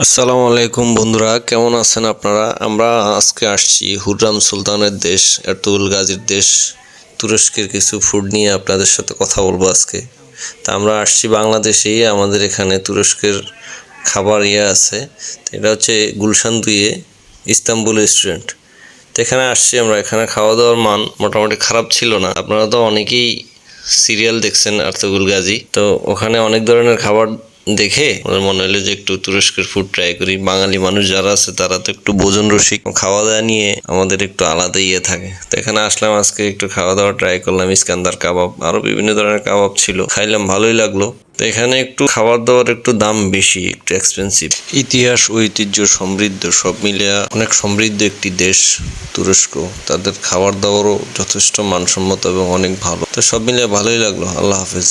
আসসালামু আলাইকুম বন্ধুরা, কেমন আছেন আপনারা? আমরা আজকে আসছি হুররাম সুলতানের দেশ, এরতুল গাজীর দেশ, তুরস্কের কিছু ফুড নিয়ে আপনাদের সাথে কথা বলব আজকে। তা আমরা আসছি বাংলাদেশেই, আমাদের এখানে তুরস্কের খাবার ইয়ে আছে। এটা হচ্ছে গুলশান দুইয়ে ইস্তাম্বুল রেস্টুরেন্ট তো এখানে আসছি আমরা, এখানে খাওয়া দাওয়ার মান মোটামুটি খারাপ ছিল না। আপনারা তো অনেকেই সিরিয়াল দেখছেন আর্তুগুল গাজী। তো ওখানে অনেক ধরনের খাবার দেখে আমার মনে হলো যে একটু তুরস্কের ফুড ট্রাই করি। বাঙালি মানুষ যারা আছে, তারা তো একটু ভোজন রসিক। খাওয়া দাওয়া নিয়ে আমাদের একটু আলাদা ইয়ে থাকে। তো এখানে আসলাম, আজকে একটু খাওয়া দাওয়া ট্রাই করলাম, ইস্কান্দার কাবাব। আরও বিভিন্ন ধরনের কাবাব ছিল। খাইলাম, ভালোই লাগল। তো এখানে একটু খাবার দাবার একটু দাম বেশি, একটু এক্সপেন্সিভ ইতিহাস, ঐতিহ্য, সমৃদ্ধ সব মিলিয়ে অনেক সমৃদ্ধ একটি দেশ, তুরস্ক। তাদের খাবার দাবারও যথেষ্ট মানসম্মত এবং অনেক ভালো। তো সব মিলিয়ে ভালোই লাগল। আল্লাহ হাফেজ।